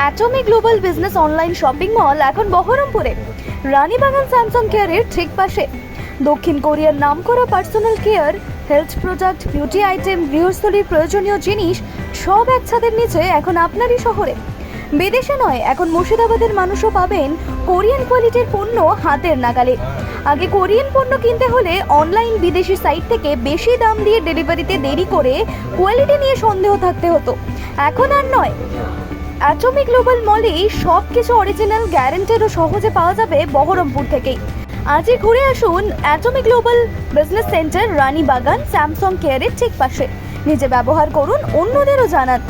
Atomy global business online shopping mall এখন বহরমপুরে। Ranibagan Samsung কেয়ারের ঠিক পাশে। দক্ষিণ কোরিয়ার নামকরা personal care health product beauty item গৃহস্থলীর প্রয়োজনীয় জিনিস, সব এক ছাদের নিচে এখন আপনারই শহরে। বিদেশে নয়, এখন মুর্শিদাবাদের মানুষও পাবেন কোরিয়ান কোয়ালিটির পণ্য হাতের নাগালে। আগে কোরিয়ান পণ্য কিনতে হলে অনলাইন বিদেশি সাইট থেকে বেশি দাম দিয়ে ডেলিভারিতে দেরি করে কোয়ালিটি নিয়ে সন্দেহ থাকতে হতো। এখন আর নয় অ্যাটমি গ্লোবাল মলে সব কিছু অরিজিনাল গ্যারেন্টেড ও সহজে পাওয়া যাবে বহরমপুর থেকেই। আজই ঘুরে আসুন Atomy global business center Rani Bagan Samsung কেয়ারের ঠিক পাশে। নিজে ব্যবহার করুন অন্যদেরও জানান।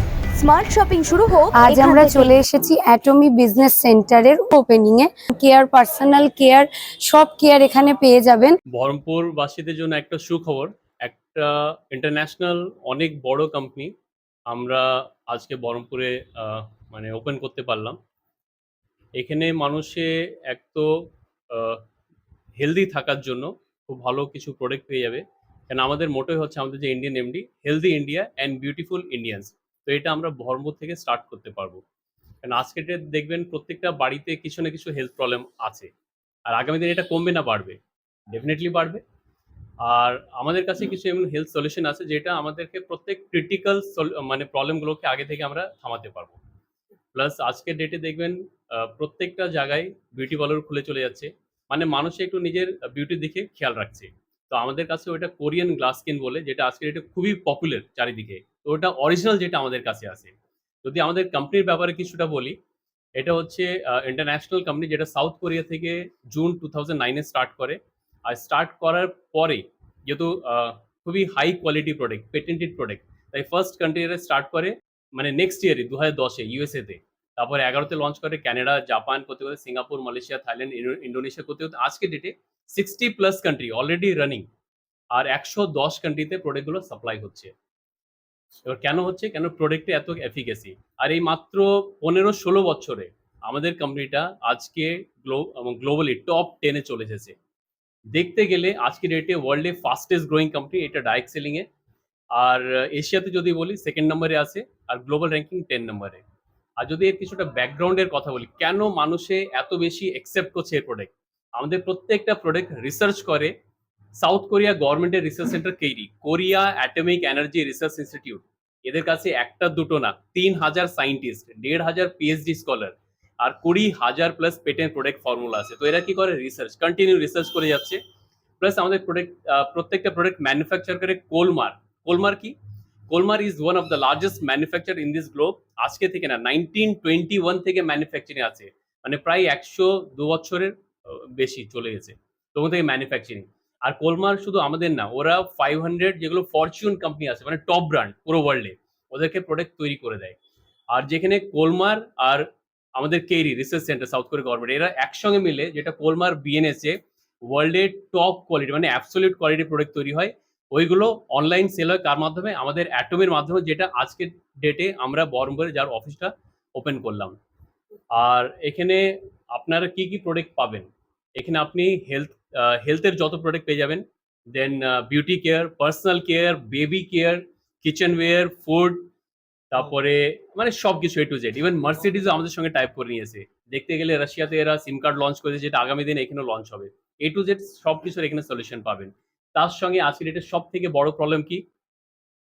স্মার্ট শপিং শুরু হোক আজ আমরা চলে এসেছি অ্যাটমি বিজনেস সেন্টারের ওপেনিং এ। কেয়ার পার্সোনাল কেয়ার সব কেয়ার এখানে পেয়ে যাবেন। বহরমপুরবাসীদের জন্য একটা সুখবর একটা ইন্টারন্যাশনাল অনেক বড় কোম্পানি আমরা আজকে বহরমপুরে মানে ওপেন করতে পারলাম। এখানে মানুষে এক তো হেলদি থাকার জন্য খুব ভালো কিছু প্রোডাক্ট পেয়ে যাবে। কেন আমাদের মোটোই হচ্ছে আমাদের যে Indian MD healthy India and beautiful Indians তো এটা আমরা বহরমপুর থেকে স্টার্ট করতে পারব। কারণ আজকের ডেট দেখবেন প্রত্যেকটা বাড়িতে কিছু না কিছু হেলথ প্রবলেম আছে। আর আগামী দিনে এটা কমবে না, বাড়বে। ডেফিনেটলি বাড়বে। আর আমাদের কাছে কিছু এমন হেলথ সলিউশন আছে যেটা আমাদেরকে প্রত্যেক ক্রিটিক্যাল মানে প্রবলেমগুলোকে আগে থেকে আমরা থামাতে পারব। প্লাস আজকের ডেটে দেখবেন প্রত্যেকটা জায়গায় বিউটি পার্লার খুলে চলে যাচ্ছে। মানে মানুষ একটু নিজের বিউটির দিকে খেয়াল রাখছে। তো আমাদের কাছে ওটা কোরিয়ান গ্লাস স্কিন বলে, যেটা আজকের ডেটে খুবই পপুলার চারিদিকে। তো ওটা অরিজিনাল যেটা আমাদের কাছে আছে। যদি আমাদের কোম্পানির ব্যাপারে কিছুটা বলি, এটা হচ্ছে ইন্টারন্যাশনাল কোম্পানি যেটা সাউথ কোরিয়া থেকে জুন টু থাউজেন্ড নাইনে স্টার্ট করে। আর স্টার্ট করার পরে যেহেতু খুবই high quality product patented product তাই ফার্স্ট কান্ট্রিতে স্টার্ট করে মানে নেক্সট ইয়ারে দু হাজার দশে ইউএসএতে তারপরে এগারোতে লঞ্চ করে কানাডা জাপান করতে করতে Singapore Malaysia Thailand Indo- Indonesia করতে করতে আজকে ডেটে sixty plus country already running আর একশো দশ কান্ট্রিতে প্রোডাক্টগুলো সাপ্লাই হচ্ছে। এবার কেন হচ্ছে? কেন প্রোডাক্টে এত এফিকেসি আর এই মাত্র পনেরো ষোলো বছরে আমাদের কোম্পানিটা আজকে গ্লো গ্লোবালি টপ টেনে চলে এসেছে। দেখতে গেলে আজকে ডেটে ওয়ার্ল্ডে ফাস্টেস্ট গ্রোয়িং কোম্পানি এটা ডাইরেক্ট সেলিং এ। আর এশিয়াতে যদি বলি সেকেন্ড নম্বরে আছে, আর গ্লোবাল র্যাঙ্কিং টেন নম্বরে আর যদি এর কিছুটা ব্যাকগ্রাউন্ডের কথা বলি, কেন মানুষে এত বেশি অ্যাকসেপ্ট করছে এর প্রোডাক্ট আমাদের প্রত্যেকটা প্রোডাক্ট রিসার্চ করে সাউথ কোরিয়া গভর্নমেন্টের research center KAERI Korea atomic energy research institute এদের কাছে একটা দুটো না, তিন হাজার সাইন্টিস্ট দেড় হাজার পিএইচডি স্কলার আর কুড়ি হাজার প্লাস পেটেন্ট প্রোডাক্ট ফর্মুলা আছে। তো এরা কি করে? রিসার্চ কন্টিনিউ রিসার্চ করে যাচ্ছে। প্লাস আমাদের প্রোডাক্ট প্রত্যেকটা প্রোডাক্ট ম্যানুফ্যাকচার করে কোলমার কোলমার কি? Kolmar is one of the largest manufacture in this globe আজকে থেকে না নাইনটিন টোয়েন্টি ওয়ান থেকে ম্যানুফ্যাকচারিং আছে। মানে প্রায় একশো দু বছরের বেশি চলে গেছে। তখন থেকে ম্যানুফ্যাকচারিং আর কোলমার শুধু আমাদের না, ওরা ফাইভ হান্ড্রেড যেগুলো ফরচুন কোম্পানি আছে মানে টপ ব্র্যান্ড পুরো ওয়ার্ল্ডে ওদেরকে প্রোডাক্ট তৈরি করে দেয়। আর যেখানে কোলমার আর আমাদের KAERI research center south Korea government এরা একসঙ্গে মিলে যেটা কোলমার বিএনএসএ ওয়ার্ল্ডের টপ কোয়ালিটি মানে অ্যাবসলিউট কোয়ালিটি প্রোডাক্ট তৈরি হয়, ওইগুলো অনলাইন সেল হয়। কার মাধ্যমে আমাদের অ্যাটমের মাধ্যমে যেটা আজকের ডেটে আমরা বহরমপুরে যার অফিসটা ওপেন করলাম। আর এখানে আপনারা কি কি প্রোডাক্ট পাবেন? এখানে আপনি হেলথ হেলথের যত প্রোডাক্ট পেয়ে যাবেন। Then beauty care personal care baby care kitchen ware food তারপরে মানে সবকিছু এ টু জেড ইভেন মার্সিডিজও আমাদের সঙ্গে টাইপ করে নিয়েছে। দেখতে গেলে রাশিয়াতে এরা সিম কার্ড লঞ্চ করেছে, যেটা আগামী দিনে এখানে লঞ্চ হবে। এ টু জেড সব কিছুর এখানে সলিউশন পাবেন। তার সঙ্গে আজকে ডেটের সব থেকে বড় প্রবলেম কি?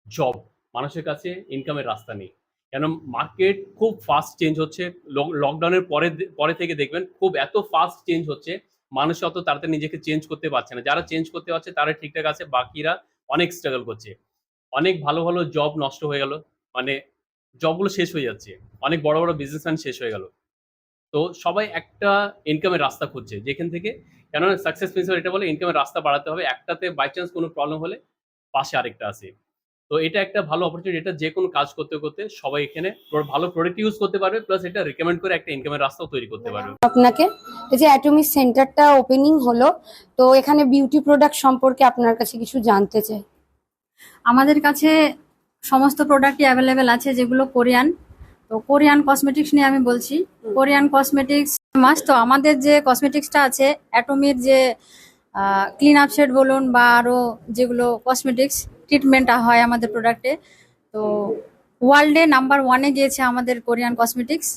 জব মানুষের কাছে ইনকামের রাস্তা নেই। কেন? মার্কেট খুব ফাস্ট চেঞ্জ হচ্ছে। লকডাউনের পরে পরে থেকে দেখবেন খুব এত ফাস্ট চেঞ্জ হচ্ছে, মানুষ অত তাড়াতাড়ি নিজেকে চেঞ্জ করতে পারছে না। যারা চেঞ্জ করতে পারছে, তারা ঠিকঠাক আছে, বাকিরা অনেক স্ট্রাগল করছে। অনেক ভালো ভালো জব নষ্ট হয়ে গেল। মানে জবগুলো শেষ হয়ে যাচ্ছে। অনেক বড় বড় বিজনেসম্যান শেষ হয়ে গেল। তো সবাই একটা ইনকামের রাস্তা খুঁজছে যেখান থেকে কেননা সাকসেস প্রিন্সিপাল এটা বলে ইনকামের রাস্তা বাড়াতে হবে। একটাতে বাই চান্স কোনো প্রবলেম হলে পাশে আরেকটা আছে। তো এটা একটা ভালো অপরচুনিটি এটা যে কোনো কাজ করতে করতে সবাই এখানে ভালো প্রোডাক্ট ইউজ করতে পারবে প্লাস এটা রিকমেন্ড করে একটা ইনকামের রাস্তাও তৈরি করতে পারবে। আপনাকে এই যে অ্যাটমি সেন্টারটা ওপেনিং হলো তো এখানে বিউটি প্রোডাক্ট সম্পর্কে আপনার কাছে কিছু জানতে চাই। আমাদের কাছে সমস্ত প্রোডাক্টই অ্যাভেলেবেল আছে যেগুলো কোরিয়ান তো কোরিয়ান কসমেটিক্স নিয়ে আমি বলছি। কোরিয়ান কসমেটিক্স মাস তো আমাদের যে কসমেটিক্সটা আছে অ্যাটোমির যে ক্লিন আপ সেট বলুন বা আরও যেগুলো কসমেটিক্স ট্রিটমেন্টটা হয় আমাদের প্রোডাক্টে তো ওয়ার্ল্ডে নাম্বার ওয়ানে গিয়েছে আমাদের কোরিয়ান কসমেটিক্স